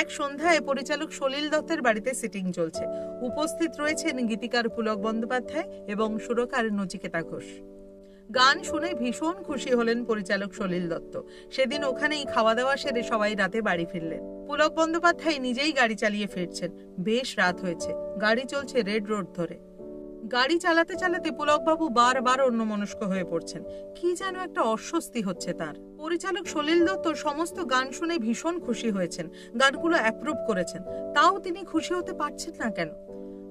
এক সন্ধ্যায় পরিচালক সলিল দত্তের বাড়িতে সিটিং চলছে। উপস্থিত রয়েছেন গীতিকার পুলক বন্দ্যোপাধ্যায় এবং সুরকার নচিকেতা ঘোষ। গান শুনে ভীষণ খুশি হলেন পরিচালক সলিল দত্ত। সেদিন ওখানেই খাওয়া দাওয়া সেরে সবাই রাতে বাড়ি ফিরলেন। পুলক বন্দ্যোপাধ্যায় নিজেই গাড়ি চালিয়ে ফিরছেন। বেশ রাত হয়েছে। গাড়ি চলছে রেড রোড ধরে। গাড়ি চালাতে চালাতে পুলকবাবু বারবার অন্যমনস্ক হয়ে পড়ছেন। কি যেন একটা অস্বস্তি হচ্ছে তার। পরিচালক সলিল দত্ত সমস্ত গান শুনে ভীষণ খুশি হয়েছেন। গানগুলো অ্যাপ্রুভ করেছেন। তাও তিনি খুশি হতে পারছেন না কেন?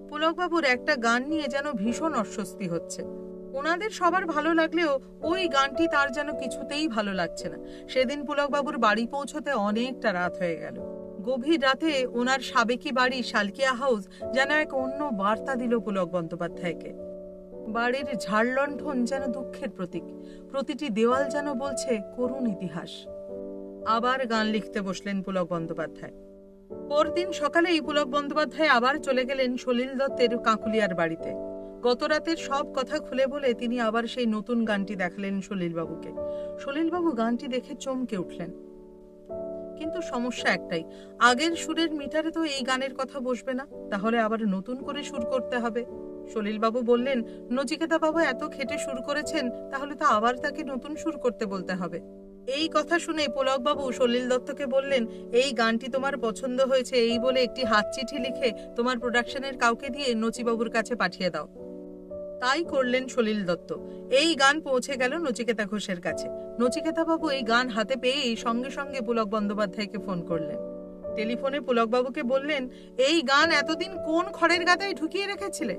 পুলকবাবুর একটা গান নিয়ে যেন ভীষণ অস্বস্তি হচ্ছে। ওনাদের সবার ভালো লাগলেও ওই গানটি তার যেন কিছুতেই ভালো লাগছে না। সেদিন পুলকবাবুর বাড়ি পৌঁছতে অনেকটা রাত হয়ে গেল। গভীর রাতে ওনার সাবেকি বাড়ি শালকিয়া হাউস, যেন এক অন্য বার্তা দিল পুলক বন্দ্যোপাধ্যায়কে। বাড়ির ঝাড়লণ্ঠন যেন দুঃখের প্রতীক, প্রতিটি দেওয়াল যেন বলছে করুণ ইতিহাস। আবার গান লিখতে বসলেন পুলক বন্দ্যোপাধ্যায়। পরদিন সকালেই পুলক বন্দ্যোপাধ্যায় আবার চলে গেলেন সলিল দত্তের কাঁকুলিয়ার বাড়িতে। গত রাতের সব কথা খুলে বলে তিনি আবার সেই নতুন গানটি দেখালেন সলিলবাবুকে। সলিলবাবু গানটি দেখে চমকে উঠলেন। কিন্তু সমস্যা একটাই, আগের সুরের মিটারে তো এই গানের কথা বসবে না, তাহলে আবার নতুন করে সুর করতে হবে। সলিলবাবু বললেন, নচিকেতা বাবু এত খেটে সুর করেছেন, তাহলে তো আবার তাকে নতুন সুর করতে বলতে হবে। এই কথা শুনে পুলকবাবু সলিল দত্তকে বললেন, এই গানটি তোমার পছন্দ হয়েছে, এই বলে একটি হাত চিঠি লিখে তোমার প্রোডাকশনের কাউকে দিয়ে নচিবাবুর কাছে পাঠিয়ে দাও। তাই করলেন সলিল দত্ত। এই গান পৌঁছে গেল নচিকেতা ঘোষের কাছে। নচিকেতা বাবু এই গান হাতে পেয়েই সঙ্গে সঙ্গে পুলক বন্দ্যোপাধ্যায়কে ফোন করলেন। টেলিফোনে পুলকবাবুকে বললেন, এই গান এতদিন কোন খড়ের গাদায় ঢুকিয়ে রেখেছিলে?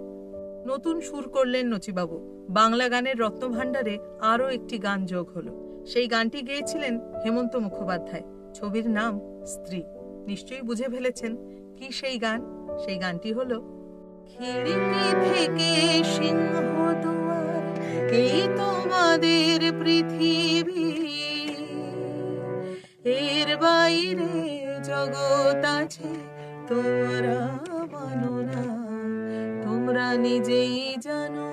নতুন সুর করলেন নচিবাবু। বাংলা গানের রত্নভাণ্ডারে আরও একটি গান যোগ হলো। সেই গানটি গেয়েছিলেন হেমন্ত মুখোপাধ্যায়। ছবির নাম স্ত্রী। নিশ্চয়ই বুঝে ফেলেছেন। কি সেই গান? সেই গানটি হলো, খিড়কি থেকে এর বাইরে জগৎ আছে তোমরা মানো না তোমরা নিজেই জানো।